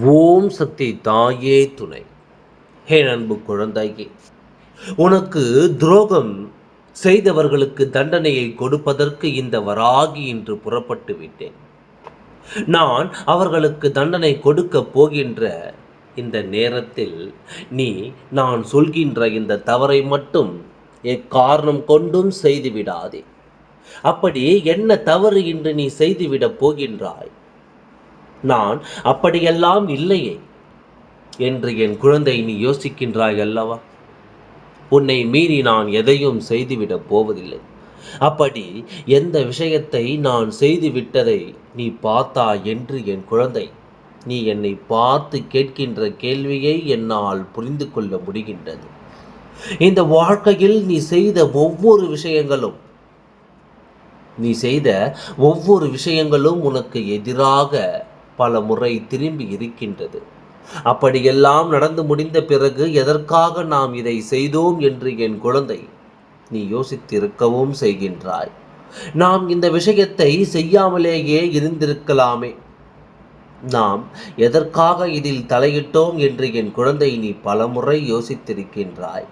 ஓம் சக்தி தாயே துணை. ஹே அன்பு குழந்தாயே உனக்கு துரோகம் செய்தவர்களுக்கு தண்டனையை கொடுப்பதற்கு இந்த வராகி இன்று புறப்பட்டு விட்டேன். நான் அவர்களுக்கு தண்டனை கொடுக்க போகின்ற இந்த நேரத்தில் நீ நான் சொல்கின்ற இந்த தவறை மட்டும் எக்காரணம் கொண்டும் செய்துவிடாதே. அப்படி என்ன தவறு இன்று நீ செய்துவிடப் போகின்றாய்? நான் அப்படியெல்லாம் இல்லையே என்று என் குழந்தை நீ யோசிக்கின்றாய் அல்லவா? உன்னை மீறி நான் எதையும் செய்துவிடப் போவதில்லை. அப்படி எந்த விஷயத்தை நான் செய்து விட்டதை நீ பார்த்தா என்று என் குழந்தை நீ என்னை பார்த்து கேட்கின்ற கேள்வியை என்னால் புரிந்து கொள்ள முடிகின்றது. இந்த வாழ்க்கையில் நீ செய்த ஒவ்வொரு விஷயங்களும் நீ செய்த ஒவ்வொரு விஷயங்களும் உனக்கு எதிராக பல முறை திரும்பி இருக்கின்றது. அப்படியெல்லாம் நடந்து முடிந்த பிறகு எதற்காக நாம் இதை செய்தோம் என்று என் குழந்தை நீ யோசித்திருக்கவும் செய்கின்றாய். நாம் இந்த விஷயத்தை செய்யாமலேயே இருந்திருக்கலாமே. நாம் எதற்காக இதில் தலையிட்டோம் என்று என் குழந்தை நீ பலமுறை யோசித்திருக்கின்றாய்.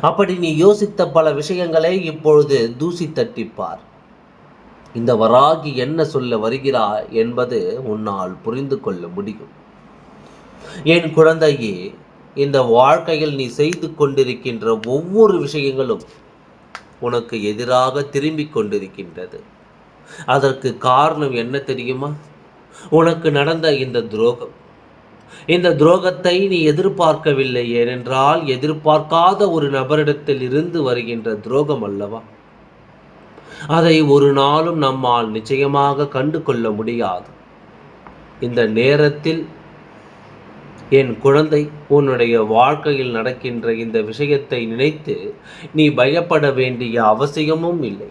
அப்படி நீ யோசித்த பல விஷயங்களை இப்பொழுது தூசி தட்டிப்பார். இந்த வராகி என்ன சொல்ல வருகிறாய் என்பது உன்னால் புரிந்து கொள்ள முடியும். என் குழந்தையே இந்த வாழ்க்கையில் நீ செய்து கொண்டிருக்கின்ற ஒவ்வொரு விஷயங்களும் உனக்கு எதிராக திரும்பிக் கொண்டிருக்கின்றது. அதற்கு காரணம் என்ன தெரியுமா? உனக்கு நடந்த இந்த துரோகம். இந்த துரோகத்தை நீ எதிர்பார்க்கவில்லை ஏனென்றால் எதிர்பார்க்காத ஒரு நபரிடத்தில் இருந்து வருகின்ற துரோகம் அல்லவா? அதை ஒரு நாளும் நம்மால் நிச்சயமாக கண்டு கொள்ள முடியாது. இந்த நேரத்தில் என் குழந்தை உன்னுடைய வாழ்க்கையில் நடக்கின்ற இந்த விஷயத்தை நினைத்து நீ பயப்பட வேண்டிய அவசியமும் இல்லை.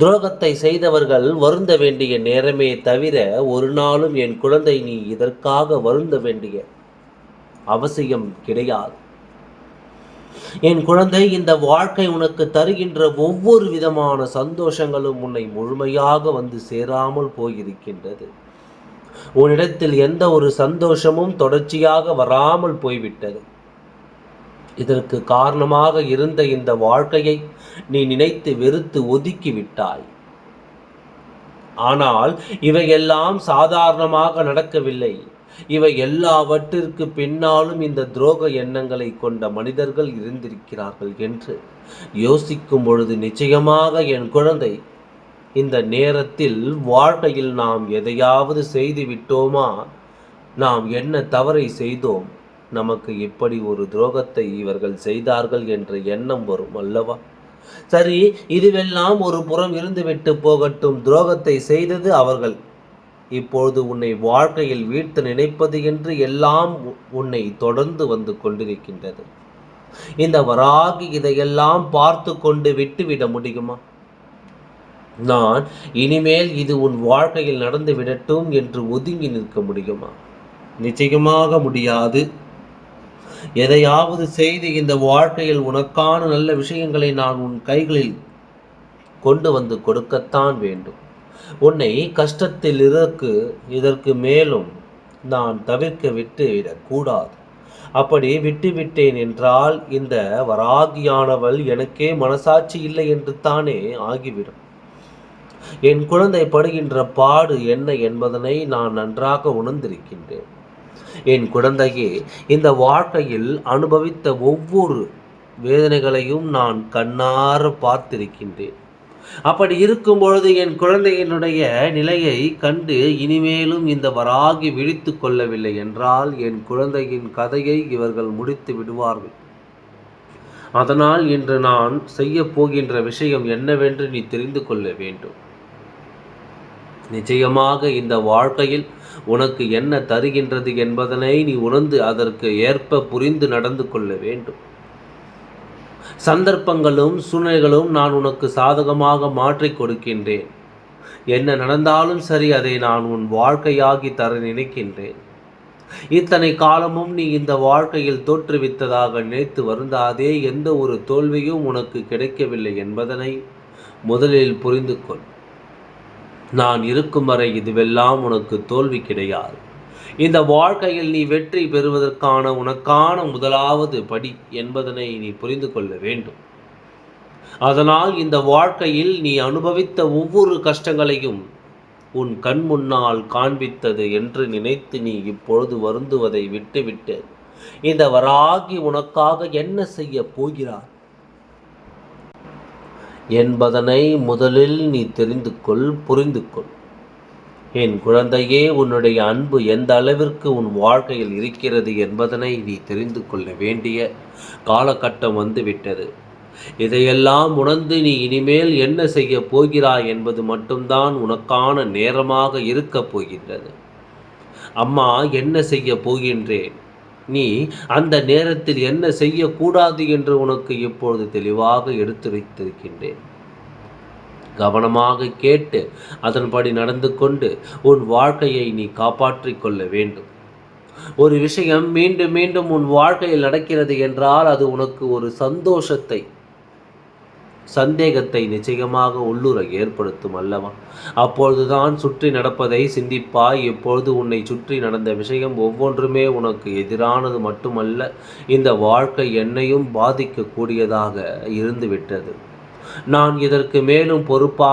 துரோகத்தை செய்தவர்கள் வருந்த வேண்டிய நேரமே தவிர ஒரு நாளும் என் குழந்தை நீ இதற்காக வருந்த வேண்டிய அவசியம் கிடையாது. என் குழந்தை இந்த வாழ்க்கை உனக்கு தருகின்ற ஒவ்வொரு விதமான சந்தோஷங்களும் உன்னை முழுமையாக வந்து சேராமல் போயிருக்கின்றது. உன்னிடத்தில் எந்த ஒரு சந்தோஷமும் தொடர்ச்சியாக வராமல் போய்விட்டது. இதற்கு காரணமாக இருந்த இந்த வாழ்க்கையை நீ நினைத்து வெறுத்து ஒதுக்கி விட்டாய் ஆனால் இவையெல்லாம் சாதாரணமாக நடக்கவில்லை. இவை எல்லாவற்றிற்கு பின்னாலும் இந்த துரோக எண்ணங்களை கொண்ட மனிதர்கள் இருந்திருக்கிறார்கள் என்று யோசிக்கும் பொழுது நிச்சயமாக என் குழந்தை இந்த நேரத்தில் வாழ்க்கையில் நாம் எதையாவது செய்து விட்டோமா? நாம் என்ன தவறை செய்தோம்? நமக்கு இப்படி ஒரு துரோகத்தை இவர்கள் செய்தார்கள் என்ற எண்ணம் வரும் அல்லவா? சரி இதுவெல்லாம் ஒரு புறம் இருந்துவிட்டு போகட்டும். துரோகத்தை செய்தது அவர்கள். இப்பொழுது உன்னை வாழ்க்கையில் வீழ்த்த நினைப்பது என்று எல்லாம் உன்னை தொடர்ந்து வந்து கொண்டிருக்கின்றது. இந்த வராகி இதையெல்லாம் பார்த்து கொண்டு விட்டுவிட முடியுமா? நான் இனிமேல் இது உன் வாழ்க்கையில் நடந்து விடட்டும் என்று ஒதுங்கி நிற்க முடியுமா? நிச்சயமாக முடியாது. எதையாவது செய்து இந்த வாழ்க்கையில் உனக்கான நல்ல விஷயங்களை நான் உன் கைகளில் கொண்டு வந்து கொடுக்கத்தான் வேண்டும். உன்னை கஷ்டத்தில் இருக்கு இதற்கு மேலும் நான் தவிர்க்க விட்டு விடக்கூடாது அப்படி விட்டுவிட்டேன் என்றால் இந்த வராகியானவள் எனக்கே மனசாட்சி இல்லை என்று தானே ஆகிவிடும். என் குழந்தை படுகின்ற பாடு என்ன என்பதனை நான் நன்றாக உணர்ந்திருக்கின்றேன். என் குழந்தையே இந்த வாழ்க்கையில் அனுபவித்த ஒவ்வொரு வேதனைகளையும் நான் கண்ணார பார்த்திருக்கின்றேன். அப்படி இருக்கும் பொழுது என் குழந்தையினுடைய நிலையை கண்டு இனிமேலும் இந்த வராகி விழித்து கொள்ளவில்லை என்றால் என் குழந்தையின் கதையை இவர்கள் முடித்து விடுவார்கள். அதனால் இன்று நான் செய்ய போகின்ற விஷயம் என்னவென்று நீ தெரிந்து கொள்ள வேண்டும். நிச்சயமாக இந்த வாழ்க்கையில் உனக்கு என்ன தருகின்றது என்பதனை நீ உணர்ந்து அதற்கு ஏற்ப புரிந்து நடந்து கொள்ள வேண்டும். சந்தர்ப்பங்களும் சூழ்நிலைகளும் நான் உனக்கு சாதகமாக மாற்றிக் கொடுக்கின்றேன். என்ன நடந்தாலும் சரி அதை நான் உன் வாழ்க்கையாகி தர நினைக்கின்றேன். இத்தனை காலமும் நீ இந்த வாழ்க்கையில் தோற்றுவித்ததாக நினைத்து வருந்தாதே எந்த ஒரு தோல்வியும் உனக்கு கிடைக்கவில்லை என்பதனை முதலில் புரிந்து கொள் நான் இருக்கும் வரை இதுவெல்லாம் உனக்கு தோல்வி கிடையாது. இந்த வாழ்க்கையில் நீ வெற்றி பெறுவதற்கான உனக்கான முதலாவது படி என்பதனை நீ புரிந்து கொள்ள வேண்டும். அதனால் இந்த வாழ்க்கையில் நீ அனுபவித்த ஒவ்வொரு கஷ்டங்களையும் உன் கண் முன்னால் காண்பித்தது என்று நினைத்து நீ இப்பொழுது வருந்துவதை விட்டுவிட்டு இந்த வராகி உனக்காக என்ன செய்ய போகிறார் என்பதனை முதலில் நீ தெரிந்து கொள் புரிந்து கொள். என் குழந்தையே உன்னுடைய அன்பு எந்த அளவிற்கு உன் வாழ்க்கையில் இருக்கிறது என்பதனை நீ தெரிந்து கொள்ள வேண்டிய காலகட்டம் வந்துவிட்டது. இதையெல்லாம் உணர்ந்து நீ இனிமேல் என்ன செய்ய போகிறாய் என்பது மட்டும்தான் உனக்கான நேரமாக இருக்கப் போகின்றது. அம்மா என்ன செய்ய போகின்றேன்? நீ அந்த நேரத்தில் என்ன செய்யக்கூடாது என்று உனக்கு இப்பொழுது தெளிவாக எடுத்துரைத்திருக்கின்றேன். கவனமாக கேட்டு அதன்படி நடந்து கொண்டு உன் வாழ்க்கையை நீ காப்பாற்றிக் கொள்ள வேண்டும். ஒரு விஷயம் மீண்டும் மீண்டும் உன் வாழ்க்கையில் நடக்கிறது என்றால் அது உனக்கு ஒரு சந்தோஷத்தை சந்தேகத்தை நிச்சயமாக உள்ளுர ஏற்படுத்தும் அல்லவா? அப்பொழுதுதான் சுற்றி நடப்பதை சிந்திப்பாய். இப்பொழுது உன்னை சுற்றி நடந்த விஷயம் ஒவ்வொன்றுமே உனக்கு எதிரானது மட்டுமல்ல இந்த வாழ்க்கை என்னையும் பாதிக்கக்கூடியதாக இருந்துவிட்டது. நான் இதற்கு மேலும் பொறுப்பா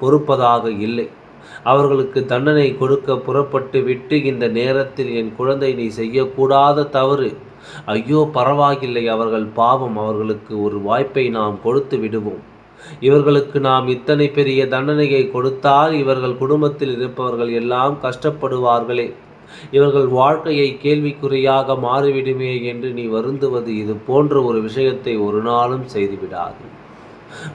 பொறுப்பதாக இல்லை. அவர்களுக்கு தண்டனை கொடுக்க புறப்பட்டு விட்டு இந்த நேரத்தில் என் குழந்தை நீ செய்யக்கூடாத தவறு. ஐயோ பரவாயில்லை அவர்கள் பாவம் அவர்களுக்கு ஒரு வாய்ப்பை நாம் கொடுத்து விடுவோம். இவர்களுக்கு நாம் இத்தனை பெரிய தண்டனையை கொடுத்தால் இவர்கள் குடும்பத்தில் இருப்பவர்கள் எல்லாம் கஷ்டப்படுவார்களே. இவர்கள் வாழ்க்கையை கேள்விக்குறியாக மாறிவிடுமே என்று நீ வருந்துவது இது போன்ற ஒரு விஷயத்தை ஒரு நாளும் செய்துவிடாது.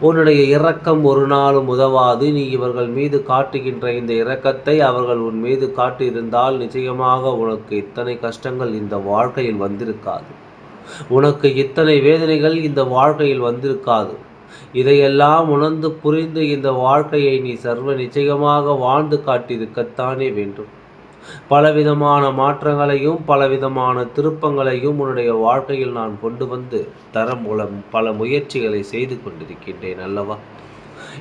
உன்னுடைய இரக்கம் ஒரு நாளும் உதவாது. நீ இவர்கள் மீது காட்டுகின்ற இந்த இரக்கத்தை அவர்கள் உன் மீது காட்டியிருந்தால் நிச்சயமாக உனக்கு இத்தனை கஷ்டங்கள் இந்த வாழ்க்கையில் வந்திருக்காது. உனக்கு இத்தனை வேதனைகள் இந்த வாழ்க்கையில் வந்திருக்காது. இதையெல்லாம் உணர்ந்து புரிந்து இந்த வாழ்க்கையை நீ சர்வ நிச்சயமாக வாழ்ந்து காட்டியிருக்கத்தானே வேண்டும். பலவிதமான மாற்றங்களையும் பலவிதமான திருப்பங்களையும் உன்னுடைய வாழ்க்கையில் நான் கொண்டு வந்து தர மூலம் பல முயற்சிகளை செய்து கொண்டிருக்கின்றேன் அல்லவா?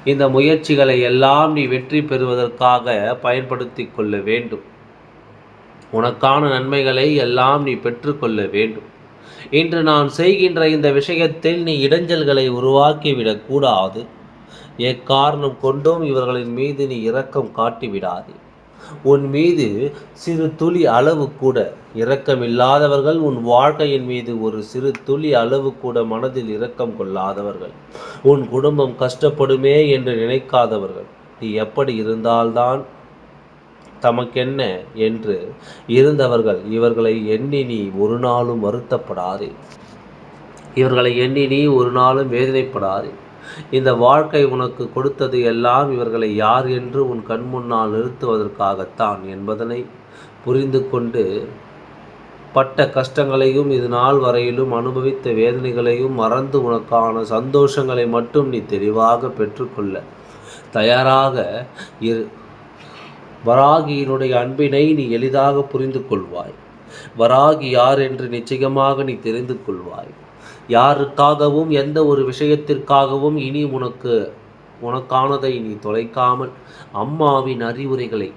இந்த முயற்சிகளை எல்லாம் நீ வெற்றி பெறுவதற்காக பயன்படுத்தி கொள்ள வேண்டும். உனக்கான நன்மைகளை எல்லாம் நீ பெற்றுக்கொள்ள வேண்டும். இன்று நான் செய்கின்ற இந்த விஷயத்தில் நீ இடைஞ்சல்களை உருவாக்கிவிடக்கூடாது. எக்காரணம் கொண்டும் இவர்களின் மீது நீ இரக்கம் காட்டிவிடாதே. உன் மீது சிறு துளி அளவு கூட. இரக்கமில்லாதவர்கள் உன் வாழ்க்கையின் மீது ஒரு சிறு துளி அளவு கூட மனதில் இரக்கம் கொள்ளாதவர்கள். உன் குடும்பம் கஷ்டப்படுமே என்று நினைக்காதவர்கள். நீ எப்படி இருந்தால்தான் தமக்கென்ன என்று இருந்தவர்கள் இவர்களை எண்ணி நீ ஒரு நாளும் வருத்தப்படாதே. இவர்களை எண்ணி நீ ஒரு நாளும் வேதனைப்படாதே. இந்த வாழ்க்கை உனக்கு கொடுத்தது எல்லாம் இவர்களை யார் என்று உன் கண் முன்னால் நிறுத்துவதற்காகத்தான் என்பதனை புரிந்து கொண்டு பட்ட கஷ்டங்களையும் இது நாள் வரையிலும் அனுபவித்த வேதனைகளையும் மறந்து உனக்கான சந்தோஷங்களை மட்டும் நீ தெளிவாக பெற்றுக்கொள்ள தயாராக இரு. வராகியினுடைய அன்பினை நீ எளிதாக புரிந்து கொள்வாய். வராகி யார் என்று நிச்சயமாக நீ தெரிந்து கொள்வாய். யாருக்காகவும் எந்த ஒரு விஷயத்திற்காகவும் இனி உனக்கு உனக்கானதை நீ தொலைக்காமல் அம்மாவின் அறிவுரைகளை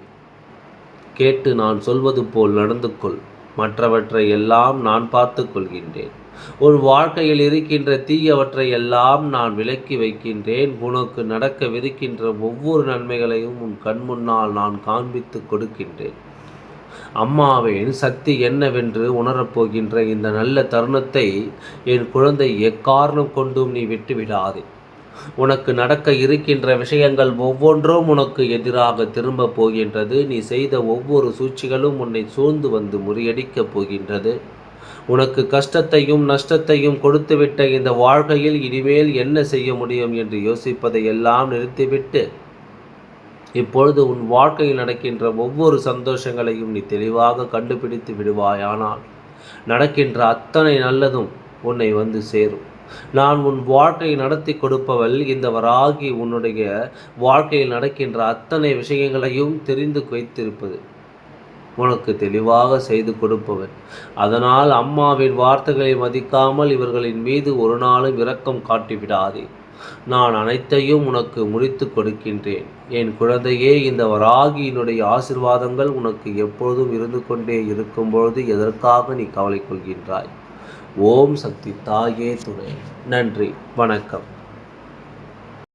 கேட்டு நான் சொல்வது போல் நடந்து கொள். மற்றவற்றை எல்லாம் நான் பார்த்து கொள்கின்றேன். உன் வாழ்க்கையில் இருக்கின்ற தீயவற்றை எல்லாம் நான் விலக்கி வைக்கின்றேன். உனக்கு நடக்கவிருக்கின்ற ஒவ்வொரு நன்மைகளையும் உன் கண் முன்னால் நான் காண்பித்து கொடுக்கின்றேன். அம்மாவின் சக்தி என்னவென்று உணரப்போகின்ற இந்த நல்ல தருணத்தை என் குழந்தை எக்காரணம் கொண்டும் நீ விட்டுவிடாதே. உனக்கு நடக்க இருக்கின்ற விஷயங்கள் ஒவ்வொன்றும் உனக்கு எதிராக திரும்ப போகின்றது. நீ செய்த ஒவ்வொரு சூழ்ச்சிகளும் உன்னை சூழ்ந்து வந்து முறியடிக்கப் போகின்றது. உனக்கு கஷ்டத்தையும் நஷ்டத்தையும் கொடுத்துவிட்ட இந்த வாழ்க்கையில் இனிமேல் என்ன செய்ய முடியும் என்று யோசிப்பதை எல்லாம் நிறுத்திவிட்டு இப்பொழுது உன் வாழ்க்கையில் நடக்கின்ற ஒவ்வொரு சந்தோஷங்களையும் நீ தெளிவாக கண்டுபிடித்து விடுவாயானால் நடக்கின்ற அத்தனை நல்லதும் உன்னை வந்து சேரும். நான் உன் வாழ்க்கையை நடத்தி கொடுப்பவள் இந்த வராகி உன்னுடைய வாழ்க்கையில் நடக்கின்ற அத்தனை விஷயங்களையும் தெரிந்து வைத்திருப்பது உனக்கு தெளிவாக செய்து கொடுப்பவன். அதனால் அம்மாவின் வார்த்தைகளை மதிக்காமல் இவர்களின் மீது ஒரு நாளும் இரக்கம் காட்டிவிடாதே. நான் அனைத்தையும் உனக்கு முடித்து கொடுக்கின்றேன். என் குழந்தையே இந்த வராகியினுடைய ஆசிர்வாதங்கள் உனக்கு எப்பொழுதும் இருந்து கொண்டே இருக்கும் பொழுது எதற்காக நீ கவலை கொள்கின்றாய்? ஓம் சக்தி தாயே துணை. நன்றி. வணக்கம்.